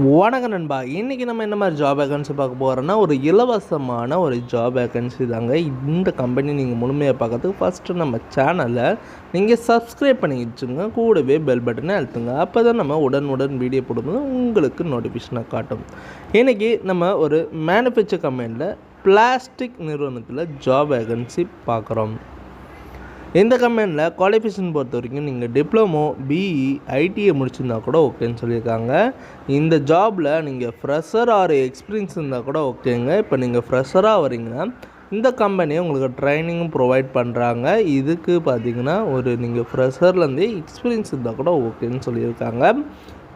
வணக்கம் நண்பா. இன்றைக்கி நம்ம என்ன மாதிரி ஜாப் வேகன்சி பார்க்க போகிறோன்னா ஒரு இலவசமான ஒரு ஜாப் வேகன்சி தாங்க. இந்த கம்பெனி நீங்கள் முழுமையாக பார்க்கறதுக்கு ஃபஸ்ட்டு நம்ம சேனலை நீங்கள் சப்ஸ்கிரைப் பண்ணி வச்சுங்க கூடவே பெல் பட்டனை அழுத்துங்க. அப்போ தான் நம்ம உடனுடன் வீடியோ போடும்போது உங்களுக்கு நோட்டிஃபிகேஷனை காட்டும். இன்றைக்கி நம்ம ஒரு மேனுஃபேக்சர் கம்பெனியில் பிளாஸ்டிக் நிறுவனத்தில் ஜாப் வேகன்சி பார்க்குறோம். இந்த கம்பெனியில் குவாலிஃபிகேஷன் பொறுத்த வரைக்கும் நீங்கள் டிப்ளமோ பிஇ ஐடிஐ முடிச்சிருந்தா கூட ஓகேன்னு சொல்லியிருக்காங்க. இந்த ஜாபில் நீங்கள் ஃப்ரெஷர் ஆர் எக்ஸ்பீரியன்ஸ் இருந்தால் கூட ஓகேங்க இப்போ நீங்கள் ஃப்ரெஷராக வரீங்கன்னா இந்த கம்பெனி உங்களுக்கு ட்ரைனிங்கும் ப்ரொவைட் பண்ணுறாங்க இதுக்கு பார்த்தீங்கன்னா ஒரு நீங்கள் ஃப்ரெஷர்லேருந்தே எக்ஸ்பீரியன்ஸ் இருந்தால் கூட ஓகேன்னு சொல்லியிருக்காங்க.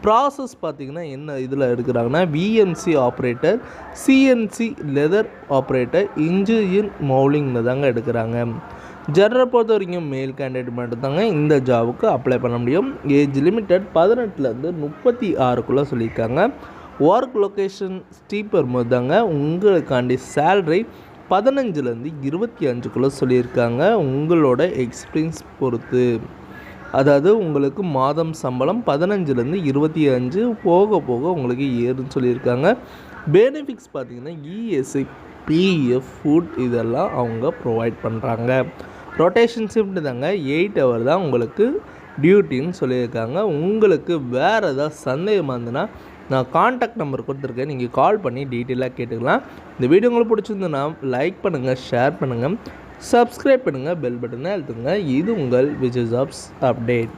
ப்ராசஸ் பார்த்தீங்கன்னா என்ன இதில் எடுக்கிறாங்கன்னா VNC operator CNC lathe operator engine மௌலிங்கில் தாங்க எடுக்கிறாங்க. ஜெனரல் பொறுத்த வரைக்கும் மேல் கேண்டிடேட் மட்டும்தாங்க இந்த ஜாபுக்கு அப்ளை பண்ண முடியும். ஏஜ் லிமிட்டட் பதினெட்டுலேருந்து முப்பத்தி ஆறுக்குள்ளே சொல்லியிருக்காங்க. ஒர்க் லொக்கேஷன் ஸ்டீப்பர் போது தாங்க உங்களுக்காண்டி சேல்ரி பதினஞ்சுலேருந்து இருபத்தி அஞ்சுக்குள்ளே சொல்லியிருக்காங்க. உங்களோட எக்ஸ்பீரியன்ஸ் பொறுத்து. அதாவது உங்களுக்கு மாதம் சம்பளம் பதினஞ்சுலேருந்து இருபத்தி அஞ்சு போக போக உங்களுக்கு ஏறுன்னு சொல்லியிருக்காங்க. பெனிஃபிட்ஸ் பார்த்தீங்கன்னா இஎஸ்ஐ பிஎஃப் ஃபுட் இதெல்லாம் அவங்க ப்ரொவைட் பண்ணுறாங்க ரொட்டேஷன் ஷிஃப்ட் தாங்க. எயிட் ஹவர் தான் உங்களுக்கு டியூட்டின்னு சொல்லியிருக்காங்க. உங்களுக்கு வேறு ஏதாவது சந்தேகமாக இருந்ததுன்னா நான் காண்டாக்ட் நம்பர் கொடுத்துருக்கேன். நீங்கள் கால் பண்ணி டீட்டெயிலாக கேட்டுக்கலாம். இந்த வீடியோ உங்களுக்கு பிடிச்சிருந்ததுன்னா லைக் பண்ணுங்கள் ஷேர் பண்ணுங்கள் சப்ஸ்கிரைப் பண்ணுங்கள் பெல் பட்டனை அழுத்துங்க. இது உங்கள் விஜய் ஜாப்ஸ் அப்டேட்